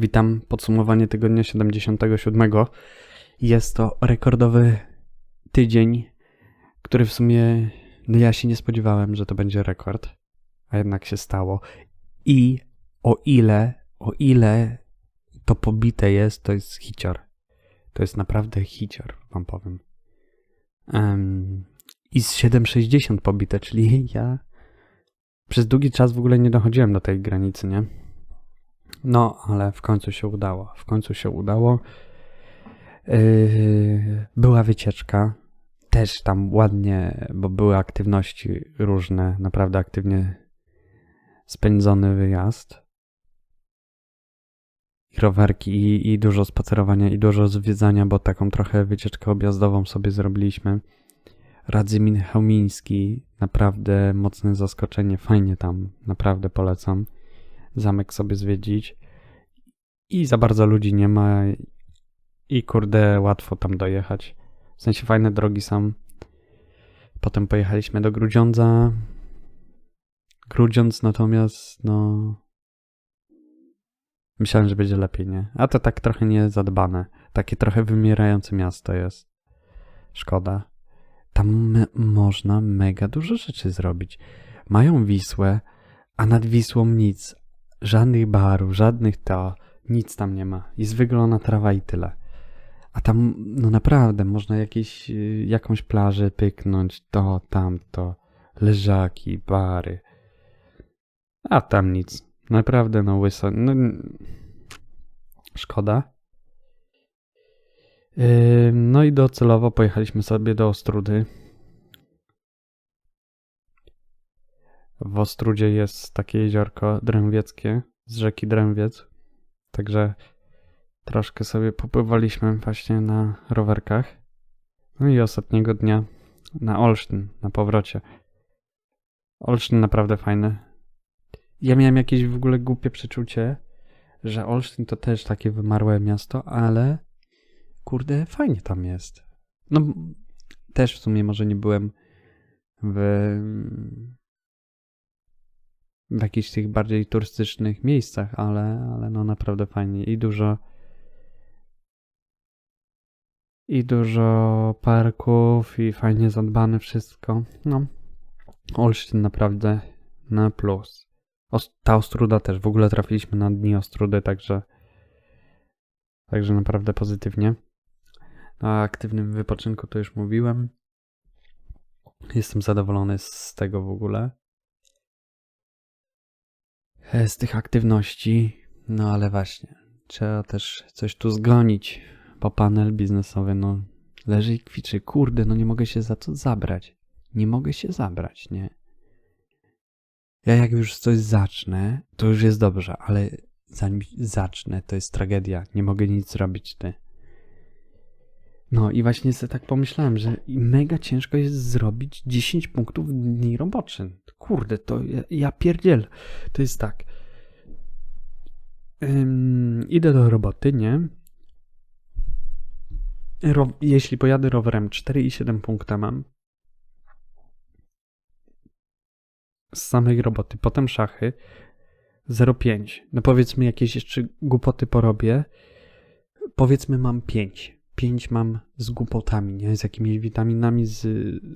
Witam, podsumowanie tygodnia 77. Jest to rekordowy tydzień, który w sumie no ja się nie spodziewałem, że to będzie rekord, a jednak się stało. I o ile, o ile to pobite jest, to jest hicior. To jest naprawdę hicior, wam powiem. Em, I z 760 pobite, czyli ja przez długi czas w ogóle nie dochodziłem do tej granicy, nie? No, ale w końcu się udało. W końcu się udało. Yy, była wycieczka. Też tam ładnie, bo były aktywności różne. Naprawdę aktywnie spędzony wyjazd. I rowerki, i, i dużo spacerowania, i dużo zwiedzania, bo taką trochę wycieczkę objazdową sobie zrobiliśmy. Radzymin Chełmiński, naprawdę mocne zaskoczenie, fajnie tam, naprawdę polecam zamek sobie zwiedzić. I za bardzo ludzi nie ma. I kurde, łatwo tam dojechać. W sensie fajne drogi są. Potem pojechaliśmy do Grudziądza. Grudziądz natomiast, no. Myślałem, że będzie lepiej, nie? A to tak trochę niezadbane. Takie trochę wymierające miasto jest. Szkoda. Tam me- można mega dużo rzeczy zrobić. Mają Wisłę, a nad Wisłą nic. Żadnych barów, żadnych to, nic tam nie ma. Jest wyglona trawa i tyle. A tam, no naprawdę, można jakieś, y, jakąś plażę pyknąć, to, tamto, leżaki, bary. A tam nic. Naprawdę, no łyso. No, szkoda. Yy, no i docelowo pojechaliśmy sobie do Ostrudy. W Ostrudzie jest takie jeziorko dręwieckie z rzeki Dręwiec. Także troszkę sobie popływaliśmy właśnie na rowerkach. No i ostatniego dnia na Olsztyn, na powrocie. Olsztyn naprawdę fajny. Ja miałem jakieś w ogóle głupie przeczucie, że Olsztyn to też takie wymarłe miasto, ale kurde, fajnie tam jest. No, też w sumie może nie byłem w w jakichś tych bardziej turystycznych miejscach, ale, ale no naprawdę fajnie i dużo i dużo parków i fajnie zadbane wszystko. No, Olsztyn naprawdę na plus. Ta Ostruda też, w ogóle trafiliśmy na dni Ostrudy, także także naprawdę pozytywnie. O aktywnym wypoczynku to już mówiłem. Jestem zadowolony z tego w ogóle z tych aktywności. No ale właśnie, trzeba też coś tu zgonić, bo panel biznesowy, no, leży i kwiczy. Kurde, no nie mogę się za to zabrać. Nie mogę się zabrać, nie? Ja jak już coś zacznę, to już jest dobrze, ale zanim zacznę, to jest tragedia. Nie mogę nic zrobić, ty. No i właśnie sobie tak pomyślałem, że mega ciężko jest zrobić 10 punktów w dni roboczy. Kurde, to ja, ja pierdziel. To jest tak. Ym, idę do roboty, nie? Ro- jeśli pojadę rowerem 4,7 punkta mam. Z samej roboty. Potem szachy 0,5. No powiedzmy jakieś jeszcze głupoty porobię. Powiedzmy mam 5. 5 mam z głupotami, nie? Z jakimiś witaminami, z,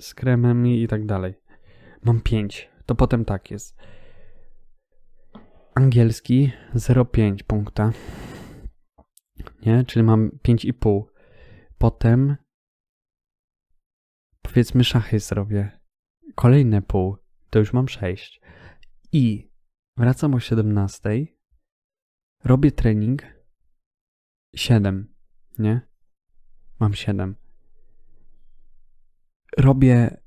z kremami i tak dalej. Mam 5. To potem tak jest. Angielski 0,5 punkta. Nie? Czyli mam 5,5. Potem powiedzmy szachy zrobię. Kolejne pół. To już mam 6. I wracam o 17. Robię trening 7. Nie? Mam 7. Robię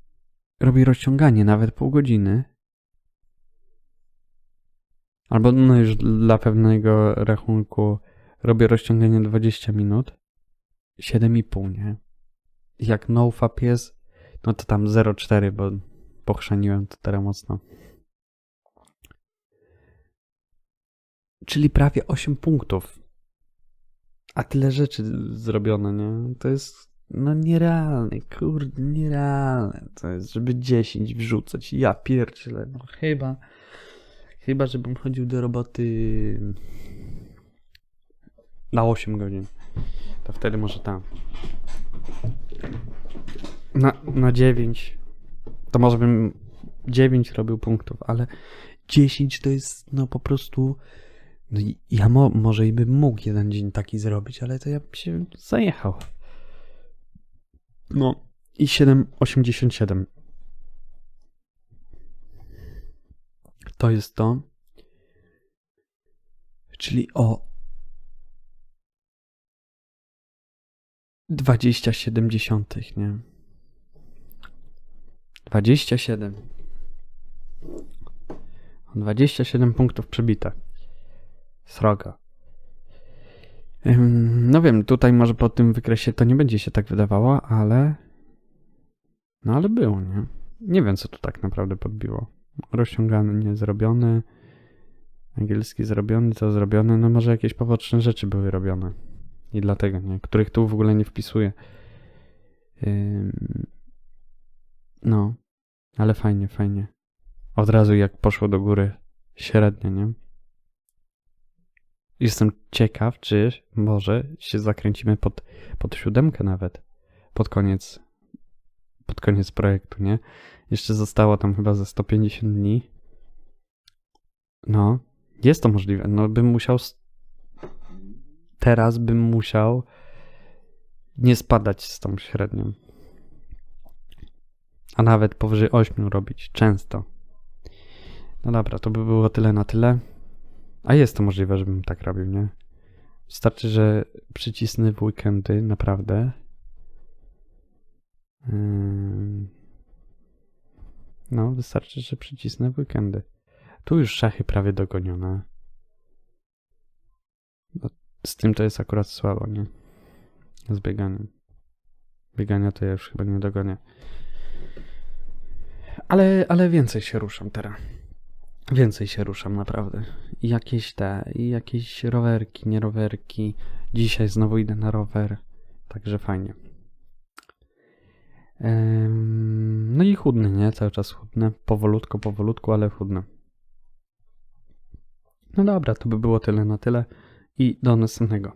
robię rozciąganie nawet pół godziny. Albo no już dla pewnego rachunku robię rozciąganie 20 minut. 7,5, nie? Jak nofap jest, no to tam 0,4, bo pochrzaniłem to teraz mocno. Czyli prawie 8 punktów. A tyle rzeczy zrobione, nie? To jest no nierealne, kurde, nierealne. To jest, żeby 10 wrzucać. Ja pierdzielę, no chyba, chyba żebym chodził do roboty Na 8 godzin. To wtedy może tam. Na, na 9. To może bym 9 robił punktów, ale 10 to jest no po prostu. No ja mo, może i bym mógł jeden dzień taki zrobić, ale to ja bym się zajechał. No i 7,87. To jest to. Czyli o 27, nie? 27. 27 punktów przebite. Sroga. Ym, No wiem, tutaj może po tym wykresie to nie będzie się tak wydawało, ale. No ale było, nie? Nie wiem, co tu tak naprawdę podbiło. Rozciągany, nie zrobiony. Angielski zrobiony, to zrobione. No może jakieś poboczne rzeczy były robione. I dlatego, nie? Których tu w ogóle nie wpisuję. No, ale fajnie, fajnie. Od razu jak poszło do góry średnio, nie? Jestem ciekaw, czy może się zakręcimy pod, pod siódemkę nawet. Pod koniec, pod koniec projektu, nie? Jeszcze zostało tam chyba ze 150 dni. No, jest to możliwe. No, bym musiał. Teraz bym musiał nie spadać z tą średnią. A nawet powyżej 8 robić często. No dobra, to by było tyle na tyle. A jest to możliwe, żebym tak robił, nie? Wystarczy, że przycisnę w weekendy, naprawdę. No, wystarczy, że przycisnę w weekendy. Tu już szachy prawie dogonione. No, z tym to jest akurat słabo, nie? Z bieganiem. Biegania to ja już chyba nie dogonię. Ale, ale więcej się ruszam teraz. Więcej się ruszam naprawdę. Jakieś te, jakieś rowerki, nie rowerki. Dzisiaj znowu idę na rower. Także fajnie. No i chudny, nie? Cały czas chudnę. Powolutko, powolutku, ale chudnę. No dobra, to by było tyle na tyle. I do następnego.